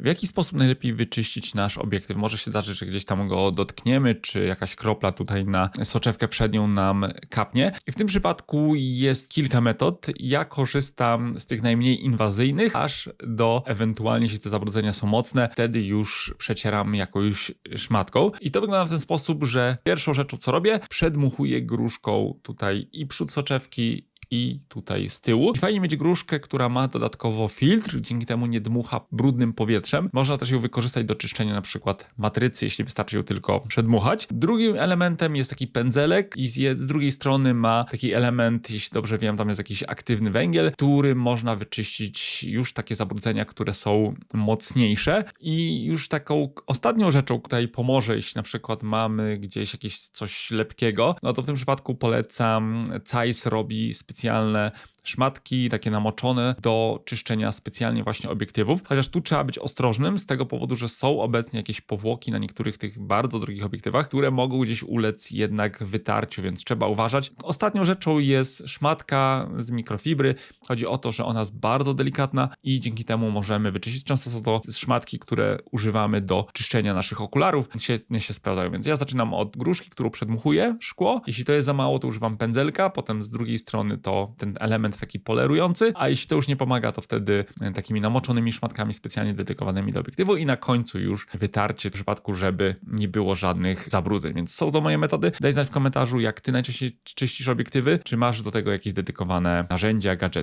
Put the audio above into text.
w jaki sposób najlepiej wyczyścić nasz obiektyw. Może się zdarzyć, że gdzieś tam go dotkniemy, czy jakaś kropla tutaj na soczewkę przednią nam kapnie. I w tym przypadku jest kilka metod. Ja korzystam z tych najmniej inwazyjnych, aż do ewentualnie, jeśli te zabrudzenia są mocne, wtedy już przecieram jakąś szmatką. I to wygląda w ten sposób, że pierwszą rzeczą, co robię, przedmuchuję gruszką tutaj i przód soczewki, i tutaj z tyłu. I fajnie mieć gruszkę, która ma dodatkowo filtr, dzięki temu nie dmucha brudnym powietrzem. Można też ją wykorzystać do czyszczenia na przykład matrycy, jeśli wystarczy ją tylko przedmuchać. Drugim elementem jest taki pędzelek i z, z drugiej strony ma taki element, jeśli dobrze wiem, tam jest jakiś aktywny węgiel, którym można wyczyścić już takie zabrudzenia, które są mocniejsze. I już taką ostatnią rzeczą, jej pomoże, jeśli na przykład mamy gdzieś jakieś coś lepkiego, no to w tym przypadku polecam, Zeiss robi specjalne szmatki, takie namoczone do czyszczenia specjalnie właśnie obiektywów. Chociaż tu trzeba być ostrożnym z tego powodu, że są obecnie jakieś powłoki na niektórych tych bardzo drogich obiektywach, które mogą gdzieś ulec jednak wytarciu, więc trzeba uważać. Ostatnią rzeczą jest szmatka z mikrofibry. Chodzi o to, że ona jest bardzo delikatna i dzięki temu możemy wyczyścić. Często są to szmatki, które używamy do czyszczenia naszych okularów. Świetnie się sprawdzają, więc ja zaczynam od gruszki, którą przedmuchuję szkło. Jeśli to jest za mało, to używam pędzelka, potem z drugiej strony to ten element taki polerujący, a jeśli to już nie pomaga, to wtedy e, takimi namoczonymi szmatkami specjalnie dedykowanymi do obiektywu i na końcu już wytarcie w przypadku, żeby nie było żadnych zabrudzeń. Więc są to moje metody. Daj znać w komentarzu, jak ty najczęściej czyścisz obiektywy, czy masz do tego jakieś dedykowane narzędzia, gadżety.